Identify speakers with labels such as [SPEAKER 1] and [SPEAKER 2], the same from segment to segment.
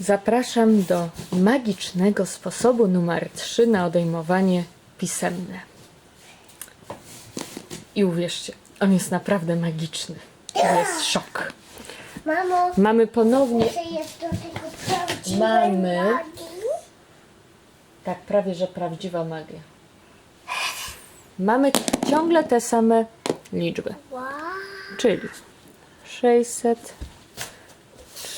[SPEAKER 1] Zapraszam do magicznego sposobu numer 3 na odejmowanie pisemne. I uwierzcie, on jest naprawdę magiczny. To jest szok.
[SPEAKER 2] Mamo,
[SPEAKER 1] Mamy ponownie,
[SPEAKER 2] czy jest
[SPEAKER 1] Mamy.
[SPEAKER 2] magii?
[SPEAKER 1] tak prawie że prawdziwa magia. Mamy ciągle te same liczby.
[SPEAKER 2] Wow.
[SPEAKER 1] czyli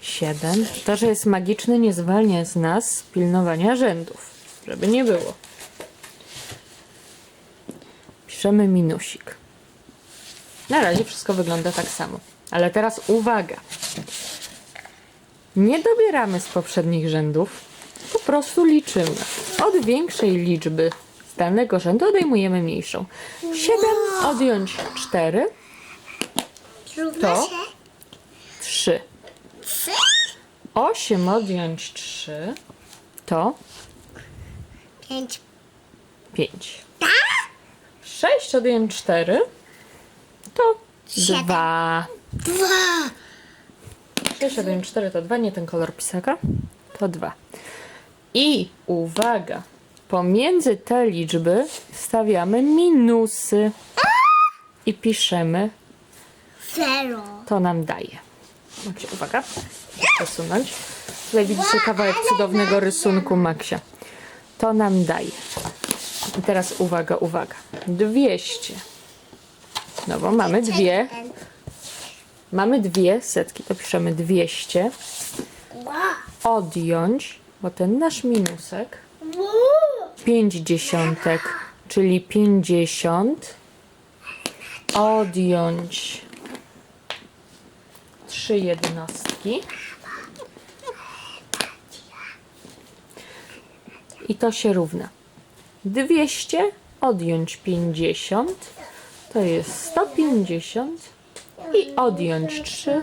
[SPEAKER 1] 487. To, że jest magiczny, nie zwalnia z nas pilnowania rzędów. Żeby nie było. Piszemy minusik. Na razie wszystko wygląda tak samo. Ale teraz uwaga. Nie dobieramy z poprzednich rzędów. Po prostu liczymy. Od większej liczby z danego rzędu odejmujemy mniejszą. 7 odjąć 4
[SPEAKER 2] Równa
[SPEAKER 1] To?
[SPEAKER 2] się
[SPEAKER 1] 3.
[SPEAKER 2] trzy?
[SPEAKER 1] 8 odjąć 3 to
[SPEAKER 2] Pięć.
[SPEAKER 1] 5. 6 odjąć 4 to
[SPEAKER 2] Siedem.
[SPEAKER 1] 2.
[SPEAKER 2] Dwa.
[SPEAKER 1] 6 odjąć 4 to 2, nie ten kolor pisaka. To 2. I uwaga, pomiędzy te liczby stawiamy minusy i piszemy,
[SPEAKER 2] Zero.
[SPEAKER 1] to nam daje. Macie, uwaga, przesunąć. Tutaj widzicie kawałek cudownego rysunku Maksia. To nam daje. I teraz uwaga, uwaga. 200. No bo mamy dwie, mamy dwie setki, to piszemy 200.
[SPEAKER 2] Wow.
[SPEAKER 1] Odjąć, bo ten nasz minusek,
[SPEAKER 2] Wow.
[SPEAKER 1] 5 dziesiątek, czyli 50. Odjąć 3 jednostki. I to się równa. 200 odjąć 50 to jest 150 i odjąć 3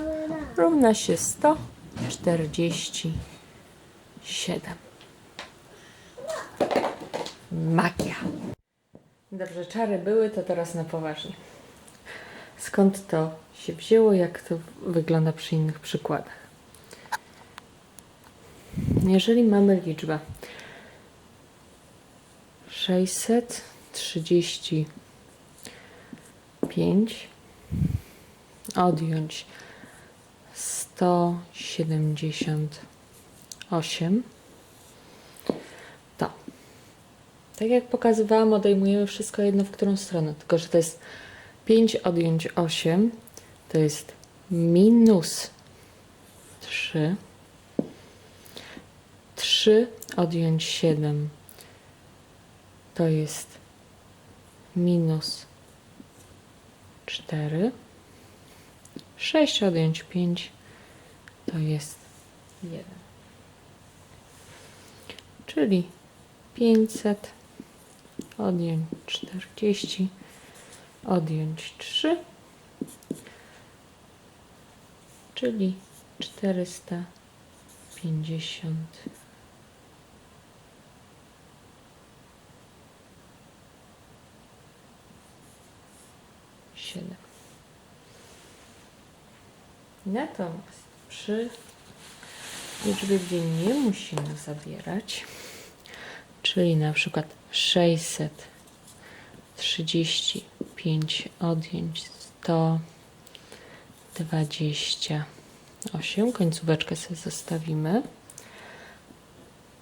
[SPEAKER 1] równa się 147. Magia. Dobrze, czary były, to teraz na poważnie. Skąd to się wzięło, jak to wygląda przy innych przykładach? Jeżeli mamy liczbę 635 odjąć 178 to tak jak pokazywałam, odejmujemy wszystko jedno w którą stronę. Tylko, że to jest 5 odjąć 8 to jest minus 3. 3 odjąć 7 to jest minus 4. 6 odjąć 5 to jest 1. Czyli 500 odjąć 40 odjąć 3 czyli 450 7 natomiast przy liczbie, gdzie nie musimy zabierać czyli na przykład 635 odjąć 128, końcóweczkę sobie zostawimy.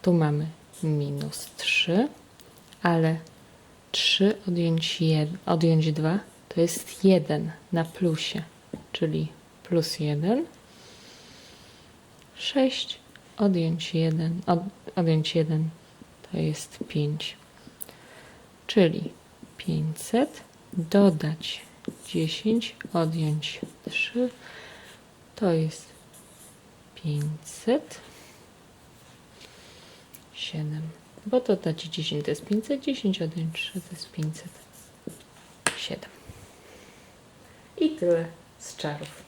[SPEAKER 1] Tu mamy minus 3, ale 3 odjąć, 1, odjąć 2 to jest 1 na plusie, czyli plus 1. 6 odjąć 1, od, odjąć 1 to jest 5. Czyli 500 dodać 10, odjąć 3 to jest 500. 7. Bo to da ci 10 to jest 510, 1, 3 to jest 507. I tyle z czarów.